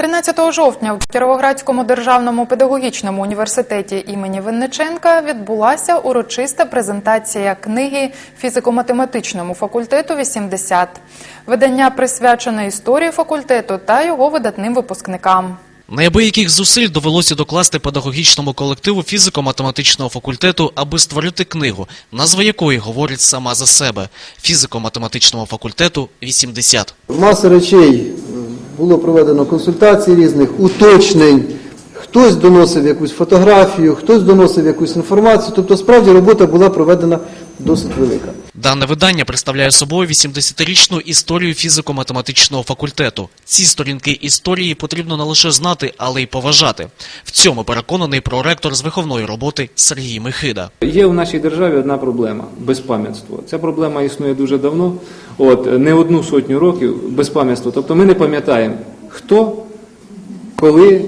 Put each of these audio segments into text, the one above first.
13 жовтня в Кіровоградському державному педагогічному університеті імені Винниченка відбулася урочиста презентація книги фізико-математичному факультету 80. Видання присвячене історії факультету та його видатним випускникам. Неабияких зусиль довелося докласти педагогічному колективу фізико-математичного факультету, аби створити книгу, назва якої говорить сама за себе фізико-математичного факультету 80. Маса речей було проведено консультацій різних, уточнень. Хтось доносив якусь фотографію, хтось доносив якусь інформацію. Тобто, справді робота була проведена досить велика. Дане видання представляє собою 80-річну історію фізико-математичного факультету. Ці сторінки історії потрібно не лише знати, але й поважати. В цьому переконаний проректор з виховної роботи Сергій Михида. Є в нашій державі одна проблема безпам'ятство. Ця проблема існує дуже давно, от не одну сотню років безпам'ятство. Тобто ми не пам'ятаємо, хто, коли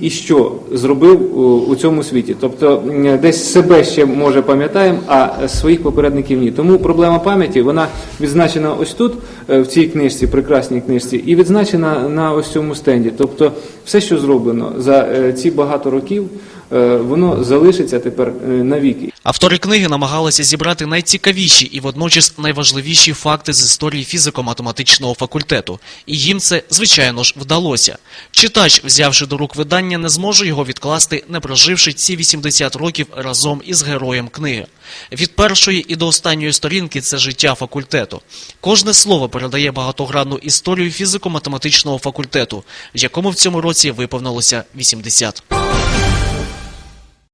і що зробив у, цьому світі. Тобто десь себе ще може пам'ятаємо, а своїх попередників ні. Тому проблема пам'яті вона відзначена ось тут, е, в цій книжці, прекрасній книжці, і відзначена на ось цьому стенді. Тобто, все, що зроблено за е, ці багато років, е, воно залишиться тепер навіки. Автори книги намагалися зібрати найцікавіші і водночас найважливіші факти з історії фізико-математичного факультету. І їм це, звичайно ж, вдалося. Читач, взявши до рук видання, не зможе його відкласти, не проживши ці 80 років разом із героєм книги. Від першої і до останньої сторінки це життя факультету. Кожне слово передає багатогранну історію фізико-математичного факультету, якому в цьому році виповнилося 80.